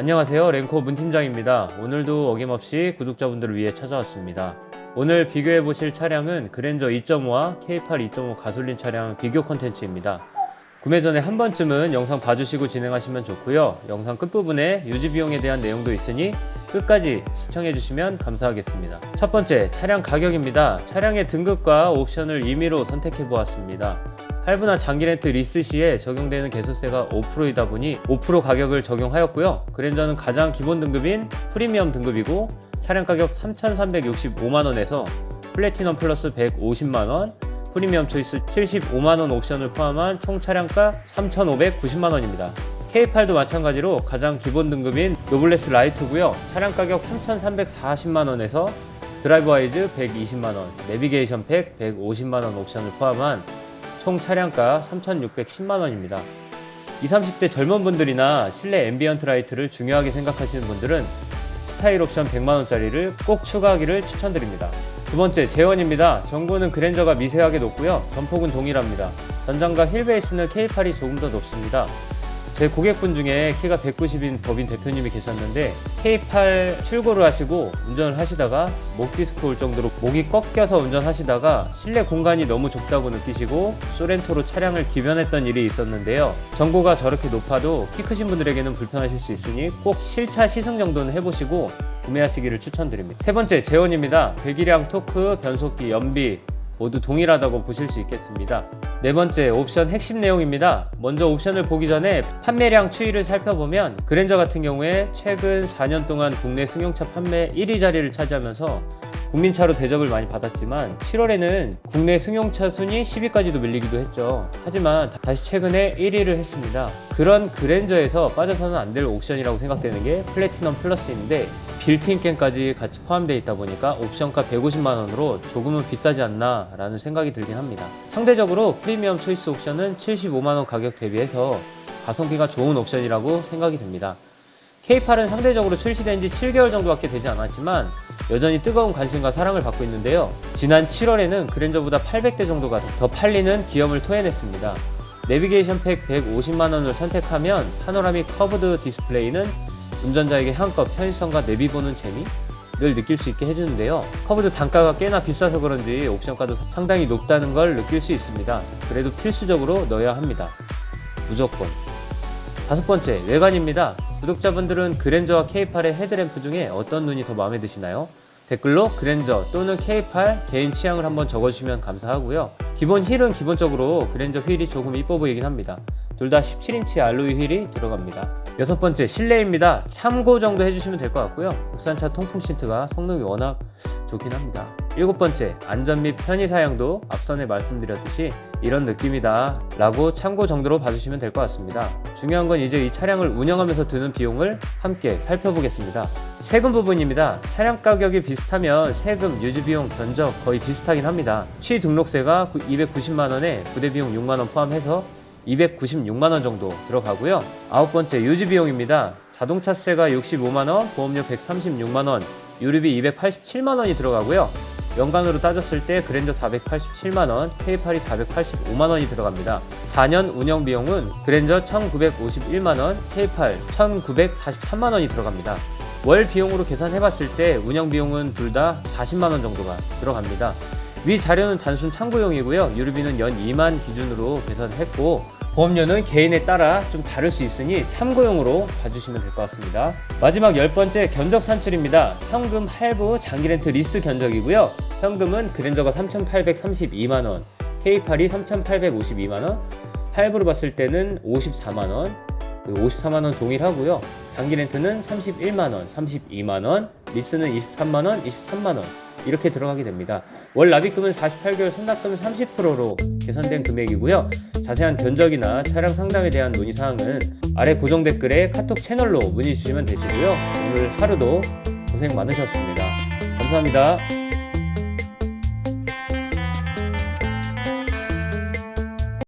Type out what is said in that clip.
안녕하세요. 랭코 문팀장입니다. 오늘도 어김없이 구독자분들을 위해 찾아왔습니다. 오늘 비교해 보실 차량은 그랜저 2.5와 K8 2.5 가솔린 차량 비교 컨텐츠입니다. 구매 전에 한 번쯤은 영상 봐주시고 진행하시면 좋고요. 영상 끝부분에 유지 비용에 대한 내용도 있으니 끝까지 시청해 주시면 감사하겠습니다. 첫 번째, 차량 가격입니다. 차량의 등급과 옵션을 임의로 선택해 보았습니다. 할부나 장기 렌트 리스 시에 적용되는 개소세가 5%이다 보니 5% 가격을 적용하였고요. 그랜저는 가장 기본 등급인 프리미엄 등급이고 차량 가격 3,365만원에서 플래티넘 플러스 150만원, 프리미엄 초이스 75만원 옵션을 포함한 총 차량가 3,590만원입니다. K8도 마찬가지로 가장 기본 등급인 노블레스 라이트고요. 차량 가격 3,340만원에서 드라이브 와이즈 120만원, 내비게이션 팩 150만원 옵션을 포함한 총 차량가 3,610만원입니다. 20, 30대 젊은 분들이나 실내 앰비언트 라이트를 중요하게 생각하시는 분들은 스타일 옵션 100만원짜리를 꼭 추가하기를 추천드립니다. 두 번째, 재원입니다. 전고는 그랜저가 미세하게 높고요. 전폭은 동일합니다. 전장과 힐 베이스는 K8이 조금 더 높습니다. 제 고객분 중에 키가 190인 법인 대표님이 계셨는데 K8 출고를 하시고 운전을 하시다가 목 디스크 올 정도로 목이 꺾여서 운전하시다가 실내 공간이 너무 좁다고 느끼시고 소렌토로 차량을 기변했던 일이 있었는데요. 전고가 저렇게 높아도 키 크신 분들에게는 불편하실 수 있으니 꼭 실차 시승 정도는 해보시고 구매하시기를 추천드립니다. 세 번째 제원입니다. 배기량, 토크, 변속기, 연비 모두 동일하다고 보실 수 있겠습니다. 네 번째 옵션 핵심 내용입니다. 먼저 옵션을 보기 전에 판매량 추이를 살펴보면 그랜저 같은 경우에 최근 4년 동안 국내 승용차 판매 1위 자리를 차지하면서 국민차로 대접을 많이 받았지만 7월에는 국내 승용차 순위 10위까지도 밀리기도 했죠. 하지만 다시 최근에 1위를 했습니다. 그런 그랜저에서 빠져서는 안 될 옵션이라고 생각되는 게 플래티넘 플러스인데 빌트인 캠까지 같이 포함되어 있다 보니까 옵션가 150만 원으로 조금은 비싸지 않나 라는 생각이 들긴 합니다. 상대적으로 프리미엄 초이스 옵션은 75만 원 가격 대비해서 가성비가 좋은 옵션이라고 생각이 됩니다. K8은 상대적으로 출시된 지 7개월 정도밖에 되지 않았지만 여전히 뜨거운 관심과 사랑을 받고 있는데요. 지난 7월에는 그랜저보다 800대 정도가 더 팔리는 기염을 토해냈습니다. 내비게이션 팩 150만원을 선택하면 파노라믹 커브드 디스플레이는 운전자에게 한껏 편의성과 내비 보는 재미 를 느낄 수 있게 해주는데요. 커브드 단가가 꽤나 비싸서 그런지 옵션가도 상당히 높다는 걸 느낄 수 있습니다. 그래도 필수적으로 넣어야 합니다. 무조건. 다섯 번째, 외관입니다. 구독자분들은 그랜저와 K8의 헤드램프 중에 어떤 눈이 더 마음에 드시나요? 댓글로 그랜저 또는 K8 개인 취향을 한번 적어주시면 감사하고요. 기본 휠은 기본적으로 그랜저 휠이 조금 이뻐 보이긴 합니다. 둘 다 17인치 알로이 휠이 들어갑니다. 여섯 번째, 실내입니다. 참고 정도 해주시면 될 것 같고요. 국산차 통풍 시트가 성능이 워낙 좋긴 합니다. 일곱 번째, 안전 및 편의 사양도 앞선에 말씀드렸듯이 이런 느낌이다 라고 참고 정도로 봐주시면 될 것 같습니다. 중요한 건 이제 이 차량을 운영하면서 드는 비용을 함께 살펴보겠습니다. 세금 부분입니다. 차량 가격이 비슷하면 세금, 유지 비용, 견적 거의 비슷하긴 합니다. 취 등록세가 290만원에 부대 비용 6만원 포함해서 296만원 정도 들어가고요. 아홉 번째 유지 비용입니다. 자동차세가 65만원, 보험료 136만원, 유류비 287만원이 들어가고요. 연간으로 따졌을 때 그랜저 487만원, K8이 485만원이 들어갑니다. 4년 운영 비용은 그랜저 1951만원, K8 1943만원이 들어갑니다. 월 비용으로 계산해봤을 때 운영 비용은 둘 다 40만원 정도가 들어갑니다. 위 자료는 단순 참고용이고요. 유류비는 연 2만 기준으로 계산했고 보험료는 개인에 따라 좀 다를 수 있으니 참고용으로 봐주시면 될 것 같습니다. 마지막 열 번째 견적 산출입니다. 현금 할부 장기 렌트 리스 견적이고요. 현금은 그랜저가 3,832만원, K8이 3,852만원, 할부로 봤을 때는 54만원, 54만원 동일하고요. 장기 렌트는 31만원, 32만원, 리스는 23만원, 23만원 이렇게 들어가게 됩니다. 월 납입금은 48개월, 선납금은 30%로 계산된 금액이고요. 자세한 견적이나 차량 상담에 대한 문의 사항은 아래 고정 댓글에 카톡 채널로 문의 주시면 되시고요. 오늘 하루도 고생 많으셨습니다. 감사합니다.